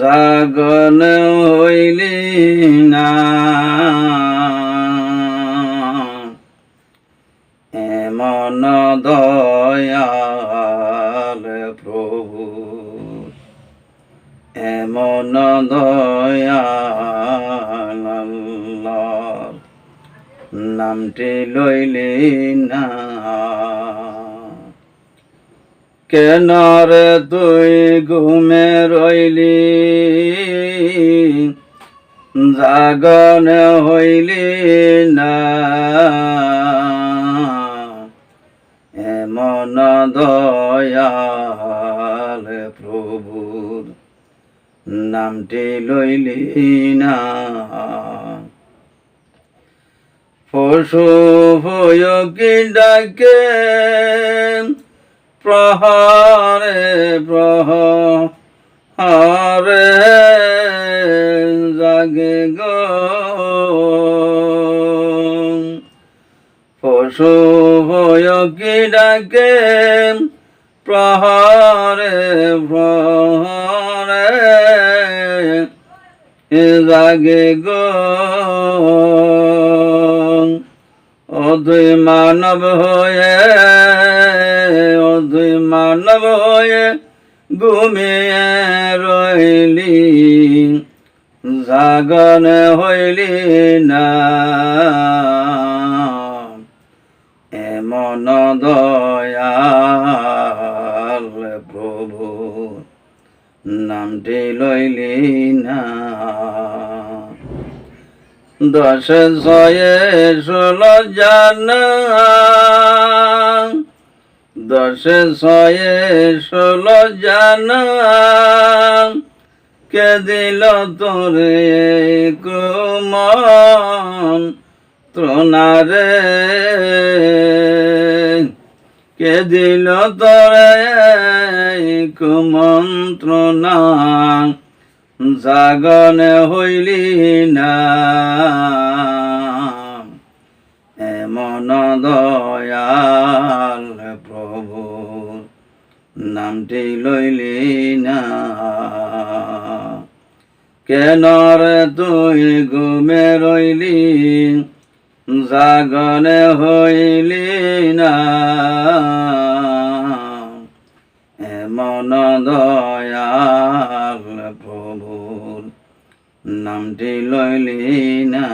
জাগন হইলি না। এমন দয়াল প্রভু এমন দয়াল নামটি লইলি না। কেন রে তুই ঘুমে রইলি, জাগন হইলি না। এমন দয়াল প্রভুর নামটি লইলি না। পশু ভয়কি ডাকে প্রহারে প্রহারে জাগে গো। পশু ভয়কি ডাকে? প্রহারে প্রহারে জাগে গো। অদ্বৈ মানব হয়ে অদ্বৈ মানব হয়ে ঘুমিয়ে রইলি। জাগন হইলি না। এমন দয়াল প্রভু নামটি লইলি না। দশ ছয়ে ষোলো জানা দশ ছয়ে ষোলো জানা কে দিল তোরে কুমন? ত্রনারে কে দিল তোরে কুমন্ত্রণা জাগনে হইলি না। এমন দয়াল প্রভু নামটি লইলি না। কেন রে তুই ঘুমে রইলি? জাগনে হইলি না। এমন দয়াল প্রভুর নামটি লইলি না।